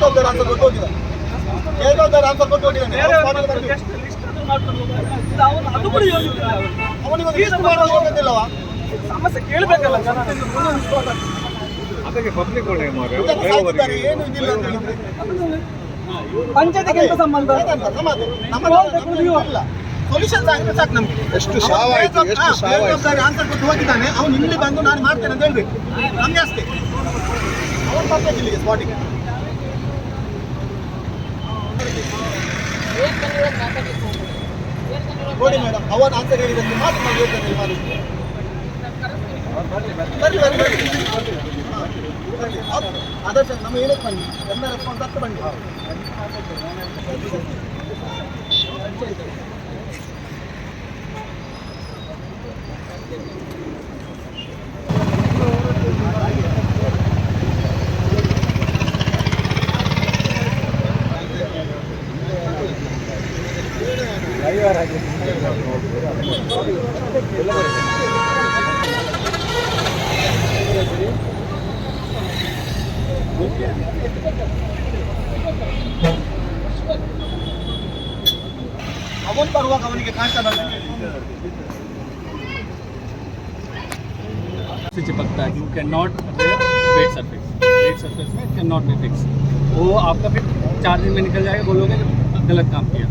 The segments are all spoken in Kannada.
ಜವಾಬ್ದಾರಿ ಅಂತ ಕೊಟ್ಟು ಹೋಗಿದ್ದಾನೆ ಅಂತ ಆನ್ಸರ್ ಕೊಟ್ಟು ಹೋಗಿದ್ದಾನೆ ಬೇರೆ ಅವ್ನು ಸ್ಪಾಟಲ್ಲಿ ಬರ್ಬೇಕು. ಲಿಸ್ಟ್ ಅದು ಮಾಡ್ಕೊಂಡು ಹೋಗ್ತಾರೆ. ಇದು ಅವನು ಅದು ಕೂಡ ಯೋಗ್ಯತೆ ಇಲ್ಲ ಅವನಿಗೆ. ಅವನಿಗೆ ಮಾಡಲು ಹೋಗೋದಿಲ್ಲವಾ ಸಮಸ್ಯೆ ಕೇಳಬೇಕಲ್ಲ ಜನ. ಅದಕ್ಕೆ ಪಬ್ಲಿಕ್ ಒಳ್ಳೆ ಮಾರ್ರೆ. ಏನು ಇದಿಲ್ಲ ಅಂತ ಹೇಳಿದ್ರೆ. ಪಂಚಾಯತಿಗೆ ಸಂಬಂಧ? ಸೊಲ್ಯೂಷನ್ ಆಗಿದ್ರೆ ಸಾಕು ನಮ್ಗೆ. ಎಷ್ಟು ಸಾವಾಯ್ತು, ಎಷ್ಟು ಸಾವಾಯ್ತು. ಆನ್ಸರ್ ಕೊಟ್ಟು ಹೋಗಿದ್ದಾನೆ. ಅವ್ನು ಇಲ್ಲಿ ಬಂದು ನಾನು ಮಾಡ್ತೇನೆ ಅಂತ ಹೇಳ್ಬೇಕು. ನಮ್ಗೆ ಅಷ್ಟೇ. ಅವನು ಬರ್ಬೇಕು ಇಲ್ಲಿಗೆ ಸ್ಪಾಟಿಗೆ ನೋಡಿ ಮೇಡಮ್ ಅವನ ಆನ್ಸರ್ ಹೇಳಿದಂತೆ ಮಾತು ನಾವು ಯೋಚನೆ ಮಾಡಿ ಬರ್ರಿ ಬರ್ರಿ ಬರ್ರಿ ಹಾ, ಬರ್ರಿ. ಹೌದು. ಆದರ್ಶ ನಮ್ಮ ಏನಕ್ಕೆ ಬನ್ನಿ ಎಲ್ಲ ರೆಸ್ಪಾನ್ಸ್ ಹತ್ತು ಬನ್ನಿ ಅವನು ಬರುವಾಗ ಅವನಿಗೆ ಕಾಣ್ತಾನಲ್ಲ से चिपकता है you can not wet surface wet surface में कैन नॉट बी फिक्स वो आपका फिर चार दिन में निकल जाएगा बोलोगे कि गलत काम किया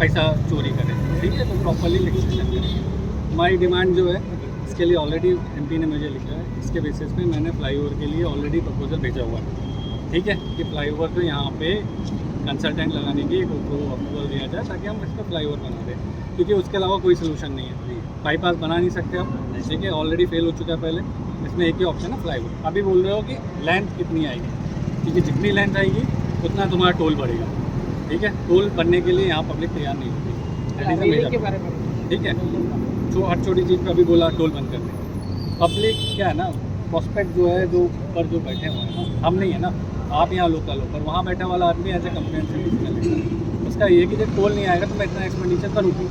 पैसा चोरी करे ठीक है तो प्रॉपरली फिक्सेशन करें हमारी डिमांड जो है इसके लिए ऑलरेडी एमपी ने मुझे लिखा है। इसके बेसिस पे मैंने फ्लाईओवर के लिए ऑलरेडी प्रपोजल भेजा हुआ है। ठीक है कि फ्लाईओवर को यहाँ पे कंसल्टेंट लगाने की एक अप्रूवल दिया जाए ताकि हम इस पर फ्लाईओवर बना दें। क्योंकि उसके अलावा कोई सोल्यूशन नहीं है। बाईपास बना नहीं सकते आप ठीक है ऑलरेडी फेल हो चुका है पहले। इसमें एक ही ऑप्शन है फ्लाईओवर अभी बोल रहे हो कि लेंथ कितनी आएगी? क्योंकि जितनी लेंथ आएगी उतना तुम्हारा टोल बढ़ेगा। ठीक है टोल बनने के लिए यहाँ पब्लिक तैयार नहीं होती। ठीक है? जो हर छोटी चीज़ पे अभी बोला टोल बंद कर दें। पब्लिक क्या है ना प्रोस्पेक्ट जो है जो ऊपर जो बैठे हुए हैं ना हम नहीं है ना। आप यहाँ लोकल हो पर वहाँ बैठा वाला आदमी एज ए कंप्लेन से उसका ये कि जब टोल नहीं आएगा तो मैं इतना एक्सपेंडिचर करूँगी।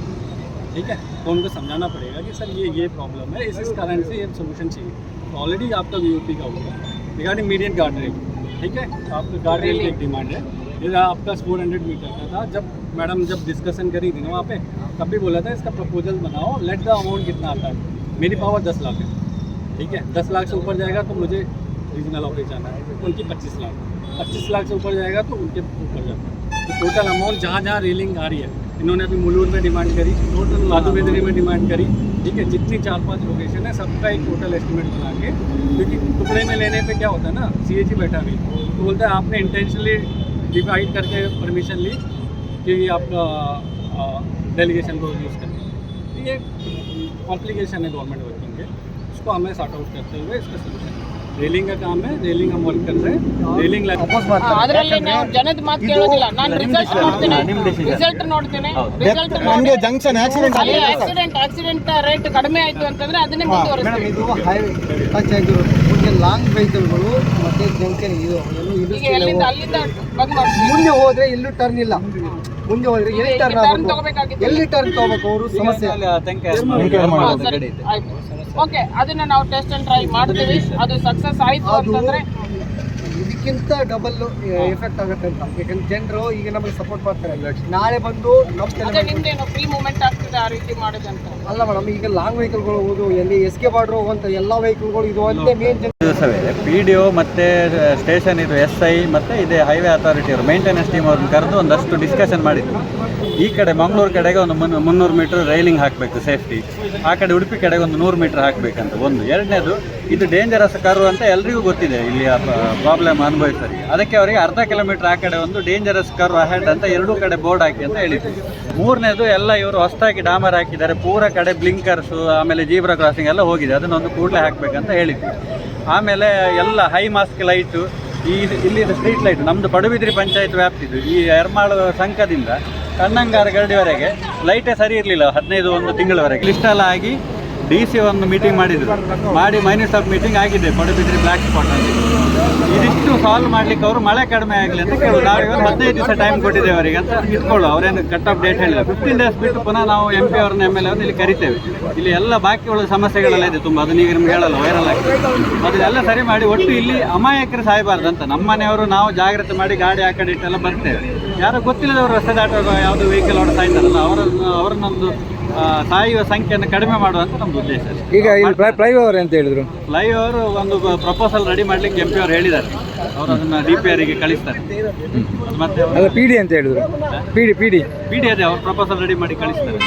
ठीक है? तो उनको समझाना पड़ेगा कि सर ये ये प्रॉब्लम है इस इस कारण से ये सोल्यूशन चाहिए। तो ऑलरेडी आपका वी का होगा रिगार्डिंग मीडियम गार्ड रेल ठीक है? तो आपका गार्ड रेल की एक डिमांड है। ये आपका फोर हंड्रेड मीटर का था। जब मैडम जब डिस्कशन करी थी ना वहाँ पे, तब भी बोला था, इसका प्रपोजल बनाओ लेट द अमाउंट कितना आता है? मेरी पावर दस लाख है। ठीक है? दस लाख से ऊपर जाएगा तो मुझे रीजनल ऑफ़िस जाना है, उनकी पच्चीस लाख। पच्चीस लाख से ऊपर जाएगा तो उनके ऊपर जाता है। तो टोटल अमाउंट जहाँ जहाँ रेलिंग आ रही है, इन्होंने अभी मुलूर में डिमांड करी टोटल माधु में डिमांड करी। ठीक है? जितनी चार पाँच लोकेशन है, सबका एक टोटल एस्टिमेट बना के, क्योंकि टुकड़े में लेने पे क्या होता है ना सी बैठा भी। तो बोलता है, आपने इंटेंशनली डिवाइड करके परमिशन ली कि आप डेलीगेशन को यूज़ करें। तो ये कॉम्प्लिकेशन है गवर्नमेंट वर्किंग के। उसको हमें सॉर्ट आउट करते हुए इसका solution railing come railing work ಅಂದ್ರೆ ರೇಲಿಂಗ್ ಅದರಲ್ಲಿ ನಾವು ಜನದ ಮಾತು ಕೇಳೋದಿಲ್ಲ. ನಾನು ರಿಸಲ್ಟ್ ನೋಡ್ತೀನಿ. ರಿಸಲ್ಟ್ ನೋಡ್ತೀನಿ. ರಿಸಲ್ಟ್ ನೋಡಿ ಜಂಕ್ಷನ್ ಆಕ್ಸಿಡೆಂಟ್ ಅಲ್ಲಿ ಆಕ್ಸಿಡೆಂಟ್ ಆಕ್ಸಿಡೆಂಟ್ ರೇಟ್ ಕಡಿಮೆ ಆಯ್ತು ಅಂತಂದ್ರೆ ಅದನ್ನೇ ಮೇಡಂ ಇದು ಹೈವೇ ಟಚ್ ಆಗಿರೋದು ಮುಂದೆ ಲಾಂಗ್ ವೆಹಿಕಲ್ಗಳು ಮತ್ತೆ ಜಂಕ್ಷನ್ ಇದು. ಇದು ಎಲ್ಲಿಂದ ಅಲ್ಲಿಂದ ಬಂದ್ ಮಾಡ್ತೀವಿ. ಮುಂದೆ ಹೋದ್ರೆ ಎಲ್ಲೂ ಟರ್ನ್ ಇಲ್ಲ. ಮುಂದೆ ಹೋದ್ರೆ ಎಲ್ಲಿ ಟರ್ನ್ ಆಗಬೇಕು? ಎಲ್ಲಿ ಟರ್ನ್ ತಗೋಬೇಕು? ಅವರು ಸಮಸ್ಯೆ. ಥ್ಯಾಂಕ್ ಯು ರಿಕೈರ್ ಅಲ್ಲಿ ಆತಂಕ ಆಯ್ತು. ಓಕೆ ಅದನ್ನ ನಾವು ಟೆಸ್ಟ್ ಅಂಡ್ ಟ್ರೈ ಮಾಡ್ತೀವಿ. ಅದು ಸಕ್ಸಸ್ ಆಯ್ತು ಅಂತಂದ್ರೆ ಇದಕ್ಕಿಂತ ಡಬಲ್ ಎಫೆಕ್ಟ್ ಆಗುತ್ತೆ ಅಂತ. ಯಾಕಂದ್ರೆ ಜನರು ಈಗ ನಮಗೆ ಸಪೋರ್ಟ್ ಮಾಡ್ತಾರೆ ನಾಳೆ ಬಂದು ನಮ್ಮ ನಿಮ್ದೇನು ಫ್ರೀ ಮೂಮೆಂಟ್ ಆಗ್ತದೆ ಆ ರೀತಿ ಮಾಡೋದಂತ. ಅಲ್ಲ ಮೇಡಮ್ ಈಗ ಲಾಂಗ್ ವೆಹಿಕಲ್ಗಳು ಹೋಗೋದು ಎಲ್ಲಿ ಎಸ್ ಕೆ ಅಂತ ಎಲ್ಲ ವೆಹಿಕಲ್ಗಳು ಇದು ಒಂದೇ ಮೇನ್ ದಿವಸವೇ ಪಿ ಡಿ ಒ ಮತ್ತು ಸ್ಟೇಷನ್ ಇದು ಎಸ್ ಐ ಮತ್ತು ಇದೇ ಹೈವೇ ಅಥಾರಿಟಿಯವರು ಮೇಂಟೆನೆನ್ಸ್ ಟೀಮ್ ಅವ್ರನ್ನ ಕರೆದು ಒಂದಷ್ಟು ಡಿಸ್ಕಷನ್ ಮಾಡಿದ್ವಿ ಈ ಕಡೆ ಮಂಗಳೂರು ಕಡೆಗೆ ಒಂದು ಮುನ್ ಮುನ್ನೂರು ಮೀಟ್ರ್ ರೈಲಿಂಗ್ ಹಾಕಬೇಕು ಸೇಫ್ಟಿ ಆ ಕಡೆ ಉಡುಪಿ ಕಡೆಗೆ ಒಂದು ನೂರು ಮೀಟ್ರ್ ಹಾಕಬೇಕಂತ. ಒಂದು. ಎರಡನೇದು ಇದು ಡೇಂಜರಸ್ ಕರು ಅಂತ ಎಲ್ರಿಗೂ ಗೊತ್ತಿದೆ. ಇಲ್ಲಿ ಪ್ರಾಬ್ಲಮ್ ಅನುಭವಿಸೋರಿಗೆ. ಅದಕ್ಕೆ ಅವರಿಗೆ ಅರ್ಧ ಕಿಲೋಮೀಟರ್ ಆ ಕಡೆ ಒಂದು ಡೇಂಜರಸ್ ಕರು ಅಹೆಡ್ ಅಂತ ಎರಡೂ ಕಡೆ ಬೋರ್ಡ್ ಹಾಕಿ ಅಂತ ಹೇಳಿದ್ರು. ಮೂರನೇದು ಎಲ್ಲ ಇವರು ಹೊಸದಾಗಿ ಡಾಮರ್ ಹಾಕಿದ್ದಾರೆ. ಪೂರ ಕಡೆ ಬ್ಲಿಂಕರ್ಸು ಆಮೇಲೆ ಜೀಬ್ರಾ ಕ್ರಾಸಿಂಗ್ ಎಲ್ಲ ಹೋಗಿದೆ. ಅದನ್ನೊಂದು ಕೂಡಲೇ ಹಾಕಬೇಕಂತ ಹೇಳಿದ್ವಿ ಆಮೇಲೆ ಎಲ್ಲ ಹೈ ಮಾಸ್ಕ್ ಲೈಟು ಈ ಇಲ್ಲಿ ಸ್ಟ್ರೀಟ್ ಲೈಟ್ ನಮ್ಮದು ಪಡುಬಿದ್ರಿ ಪಂಚಾಯತ್ ವ್ಯಾಪ್ತಿದು ಈ ಎರ್ಮಾಳು ಸಂಘದಿಂದ ಕಣ್ಣಂಗಾರ ಗರಡಿವರೆಗೆ ಲೈಟೇ ಸರಿ ಇರಲಿಲ್ಲ ಹದಿನೈದು ಒಂದು ತಿಂಗಳವರೆಗೆ. ಲಿಸ್ಟೆಲ್ಲ ಆಗಿ ಡಿ ಸಿ ಒಂದು ಮೀಟಿಂಗ್ ಮಾಡಿದ್ರು. ಮಾಡಿ ಮೈನಸ್ ಆಫ್ ಮೀಟಿಂಗ್ ಆಗಿದೆ ಪಡುಬಿದ್ರಿ ಬ್ಲ್ಯಾಕ್ ಸ್ಪಾಟ್ ಅಲ್ಲಿ. ಇದಿಷ್ಟು ಸಾಲ್ವ್ ಮಾಡ್ಲಿಕ್ಕೆ ಅವರು ಮಳೆ ಕಡಿಮೆ ಆಗಲಿ ಅಂತ ಕೇಳೋದು ನಾವು ಇವಾಗ ಹದಿನೈದು ದಿವಸ ಟೈಮ್ ಕೊಟ್ಟಿದ್ದೇವೆ ಅವರಿಗೆ ಅಂತ ಇಟ್ಕೊಳ್ಳು, ಅವರೇನು ಕಟ್ ಆಫ್ ಡೇಟ್ ಹೇಳಿಲ್ಲ. ಫಿಫ್ಟೀನ್ ಡೇಸ್ ಬಿಟ್ಟು ಪುನಃ ನಾವು ಎಂ ಪಿ ಅವ್ರನ್ನ ಎಂ ಎಲ್ ಅವ್ರನ್ನ ಇಲ್ಲಿ ಕರಿತೇವೆ. ಇಲ್ಲಿ ಎಲ್ಲ ಬಾಕಿ ಉಳಿದ ಸಮಸ್ಯೆಗಳೆಲ್ಲ ಇದೆ ತುಂಬ ಅದನ್ನ ಈಗ ನಿಮ್ಗೆ ಹೇಳಲ್ಲ ವೈರಲ್ ಆಗಿ. ಅದನ್ನೆಲ್ಲ ಸರಿ ಮಾಡಿ, ಒಟ್ಟು ಇಲ್ಲಿ ಅಮಾಯಕರು ಸಾಯಬಾರ್ದು ಅಂತ. ನಮ್ಮ ಮನೆಯವರು ನಾವು ಜಾಗ್ರತೆ ಮಾಡಿ ಗಾಡಿ ಆ ಕಡೆ ಇಟ್ಟೆಲ್ಲ ಬರ್ತೇವೆ. ಯಾರೋ ಗೊತ್ತಿಲ್ಲದವರು ರಸ್ತೆ ಯಾವುದು ವೆಹಿಕಲ್ ಓಡಿಸ್ತಾ ಇದ್ದಾರಲ್ಲ, ಅವರ, ಅವರನ್ನೊಂದು ಸಾಯುವ ಸಂಖ್ಯೆಯನ್ನು ಕಡಿಮೆ ಮಾಡುವಂತ ನಮ್ದು ಉದ್ದೇಶ ಅಷ್ಟೇ. ಈಗ ಇಲ್ಲಿ ಫ್ಲೈಓವರ್ ಅಂತ ಹೇಳಿದ್ರು. ಫ್ಲೈಓವರ್ ಒಂದು ಪ್ರಪೋಸಲ್ ರೆಡಿ ಮಾಡ್ಲಿಕ್ಕೆ ಎಂ ಪಿ ಅವರು ಹೇಳಿದ್ದಾರೆ. ಅವರು ಅದನ್ನ ಡಿ ಪಿ ಆರಿಗೆ ಕಳಿಸ್ತಾರೆ. ಮತ್ತೆ ಅಲ್ಲ ಪಿ ಡಿ ಅಂತ ಹೇಳಿದ್ರು. P D P D P D ಅದೇ ಅವ್ರು ಪ್ರಪೋಸಲ್ ರೆಡಿ ಮಾಡಿ ಕಳಿಸ್ತಾರೆ.